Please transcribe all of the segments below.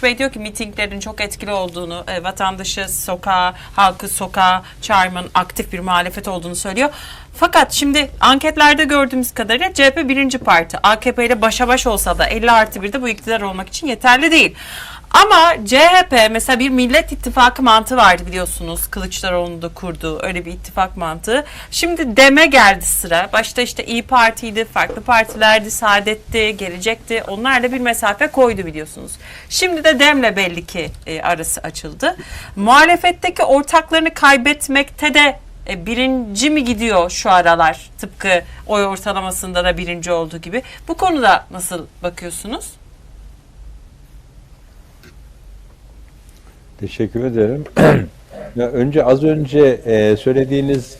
Durmuş Bey diyor ki mitinglerin çok etkili olduğunu, e, vatandaşı sokağa, halkı sokağa çağırmanın aktif bir muhalefet olduğunu söylüyor. Fakat şimdi anketlerde gördüğümüz kadarıyla CHP birinci parti. AKP ile başa baş olsa da 50 artı 1'de bu iktidar olmak için yeterli değil. Ama CHP mesela bir millet ittifakı mantığı vardı biliyorsunuz. Kılıçdaroğlu'nun da kurduğu öyle bir ittifak mantığı. Şimdi DEM'e geldi sıra. Başta işte İyi Parti'ydi, farklı partilerdi, Saadet'ti, Gelecek'ti. Onlarla bir mesafe koydu biliyorsunuz. Şimdi de DEM'le belli ki e, arası açıldı. Muhalefetteki ortaklarını kaybetmekte de e, birinci mi gidiyor şu aralar? Tıpkı oy ortalamasında da birinci olduğu gibi. Bu konuda nasıl bakıyorsunuz? Teşekkür ederim. ya önce az önce e, söylediğiniz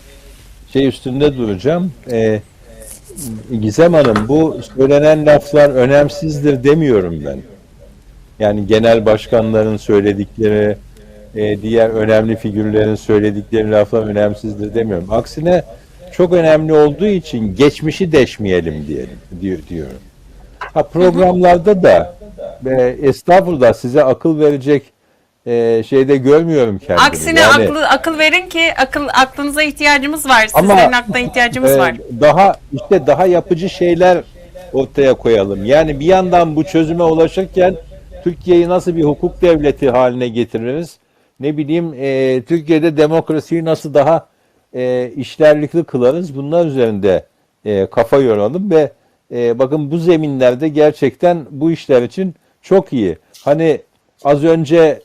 şey üstünde duracağım. E, Gizem Hanım bu söylenen laflar önemsizdir demiyorum ben. Yani genel başkanların söyledikleri, e, diğer önemli figürlerin söyledikleri laflar önemsizdir demiyorum. Aksine çok önemli olduğu için geçmişi deşmeyelim diyelim diyor diyorum. Ha programlarda da e, estağfurullah size akıl verecek e, şeyde görmüyorum kendimi. Aksine Yani, aklı, akıl verin ki akıl aklınıza ihtiyacımız var. Sizlerin aklına ihtiyacımız e, var. Daha işte daha yapıcı şeyler ortaya koyalım. Yani bir yandan bu çözüme ulaşırken Türkiye'yi nasıl bir hukuk devleti haline getiririz? Ne bileyim e, Türkiye'de demokrasiyi nasıl daha e, işlerlikli kılarız? Bunlar üzerinde e, kafa yoralım ve e, bakın bu zeminlerde gerçekten bu işler için çok iyi. Hani az önce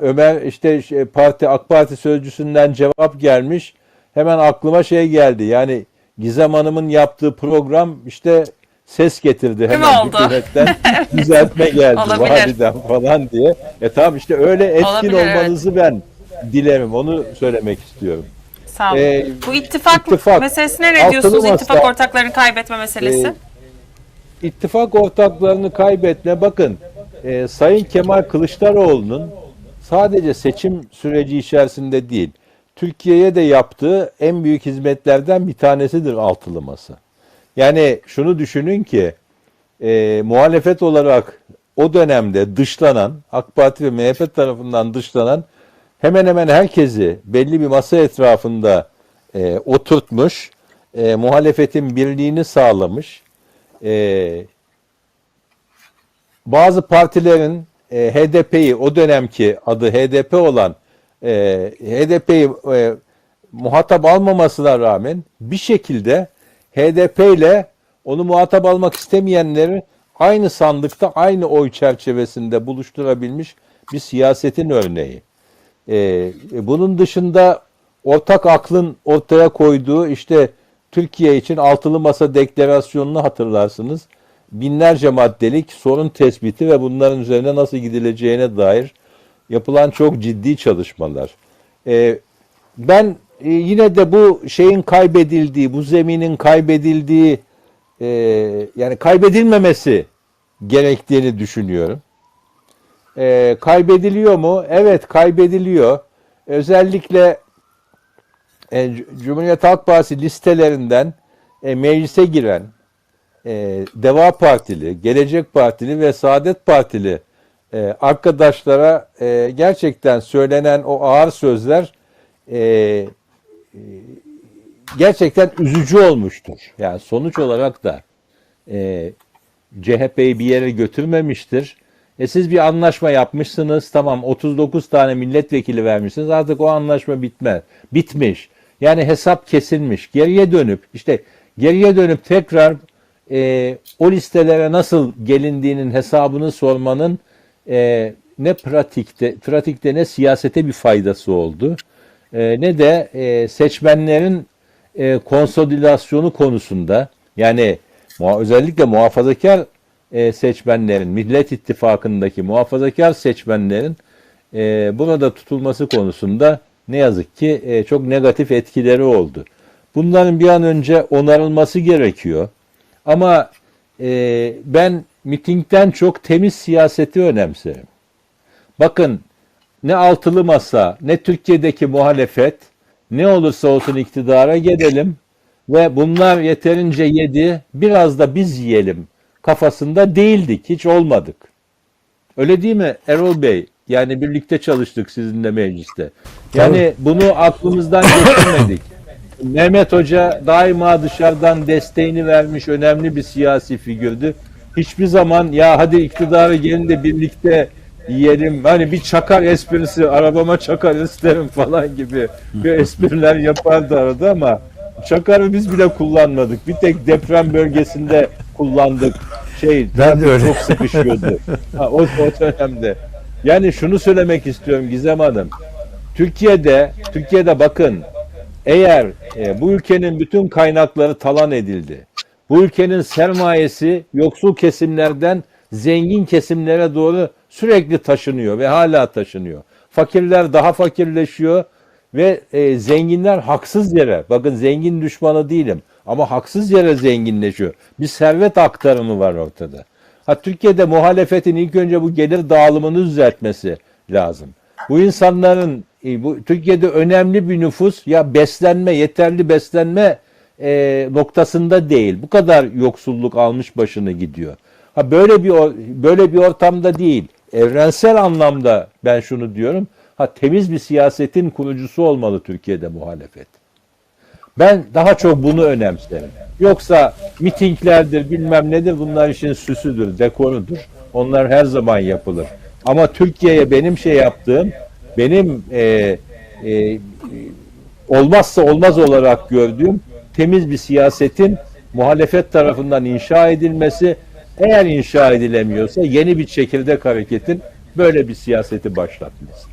Ömer işte şey, parti AK Parti sözcüsünden cevap gelmiş. Hemen aklıma şey geldi. Yani Gizem Hanım'ın yaptığı program işte ses getirdi hemen hükümetten düzeltme geldi validen falan diye. E tamam işte öyle etkin Olabilir, evet. olmanızı ben dilerim. Onu söylemek istiyorum. Sağ olun. e, Bu ittifak, ittifak, meselesine ne diyorsunuz? masa- İttifak ortaklarını kaybetme meselesi. E, İttifak ortaklarını kaybetme bakın e, Sayın Kemal Kılıçdaroğlu'nun sadece seçim süreci içerisinde değil Türkiye'ye de yaptığı en büyük hizmetlerden bir tanesidir altılı masa. Yani şunu düşünün ki e, muhalefet olarak o dönemde dışlanan AK Parti ve MHP tarafından dışlanan hemen hemen herkesi belli bir masa etrafında e, oturtmuş, e, muhalefetin birliğini sağlamış, e, bazı partilerin e, HDP'yi o dönemki adı HDP olan e, HDP'yi e, muhatap almamasına rağmen bir şekilde HDP ile onu muhatap almak istemeyenleri aynı sandıkta aynı oy çerçevesinde buluşturabilmiş bir siyasetin örneği. Ee, bunun dışında ortak aklın ortaya koyduğu işte Türkiye için altılı masa deklarasyonunu hatırlarsınız. Binlerce maddelik sorun tespiti ve bunların üzerine nasıl gidileceğine dair yapılan çok ciddi çalışmalar. Ee, ben e, yine de bu şeyin kaybedildiği, bu zeminin kaybedildiği, e, yani kaybedilmemesi gerektiğini düşünüyorum. E, kaybediliyor mu? Evet kaybediliyor. Özellikle e, Cumhuriyet Halk Partisi listelerinden e, meclise giren e, Deva Partili, Gelecek Partili ve Saadet Partili e, arkadaşlara e, gerçekten söylenen o ağır sözler e, e, gerçekten üzücü olmuştur. Yani sonuç olarak da e, CHP'yi bir yere götürmemiştir. E siz bir anlaşma yapmışsınız. Tamam 39 tane milletvekili vermişsiniz. Artık o anlaşma bitmez. Bitmiş. Yani hesap kesilmiş. Geriye dönüp işte geriye dönüp tekrar e, o listelere nasıl gelindiğinin hesabını sormanın e, ne pratikte pratikte ne siyasete bir faydası oldu. E, ne de e, seçmenlerin e, konsolidasyonu konusunda yani özellikle muhafazakar e, seçmenlerin, Millet İttifakı'ndaki muhafazakar seçmenlerin e, burada tutulması konusunda ne yazık ki e, çok negatif etkileri oldu. Bunların bir an önce onarılması gerekiyor. Ama e, ben mitingden çok temiz siyaseti önemserim. Bakın ne altılı masa ne Türkiye'deki muhalefet ne olursa olsun iktidara gelelim ve bunlar yeterince yedi biraz da biz yiyelim kafasında değildik hiç olmadık. Öyle değil mi Erol Bey? Yani birlikte çalıştık sizinle mecliste. Yani bunu aklımızdan geçirmedik. Mehmet Hoca daima dışarıdan desteğini vermiş önemli bir siyasi figürdü. Hiçbir zaman ya hadi iktidara gelin de birlikte yiyelim. Hani bir çakar esprisi arabama çakar isterim falan gibi bir espriler yapardı arada ama çakarı biz bile kullanmadık. Bir tek deprem bölgesinde kullandık. Şey Ben de öyle. çok sıkışıyordu. Ha, o, o dönemde. Yani şunu söylemek istiyorum Gizem Hanım. Türkiye'de Türkiye'de bakın eğer e, bu ülkenin bütün kaynakları talan edildi. Bu ülkenin sermayesi yoksul kesimlerden zengin kesimlere doğru sürekli taşınıyor ve hala taşınıyor. Fakirler daha fakirleşiyor ve e, zenginler haksız yere, bakın zengin düşmanı değilim ama haksız yere zenginleşiyor. Bir servet aktarımı var ortada. Ha Türkiye'de muhalefetin ilk önce bu gelir dağılımını düzeltmesi lazım. Bu insanların e, bu Türkiye'de önemli bir nüfus ya beslenme yeterli beslenme e, noktasında değil. Bu kadar yoksulluk almış başını gidiyor. Ha böyle bir böyle bir ortamda değil. Evrensel anlamda ben şunu diyorum. Ha temiz bir siyasetin kurucusu olmalı Türkiye'de muhalefet. Ben daha çok bunu önemserim. Yoksa mitinglerdir bilmem nedir bunlar işin süsüdür, dekorudur. Onlar her zaman yapılır. Ama Türkiye'ye benim şey yaptığım, benim e, e, olmazsa olmaz olarak gördüğüm temiz bir siyasetin muhalefet tarafından inşa edilmesi, eğer inşa edilemiyorsa yeni bir çekirdek hareketin böyle bir siyaseti başlatması.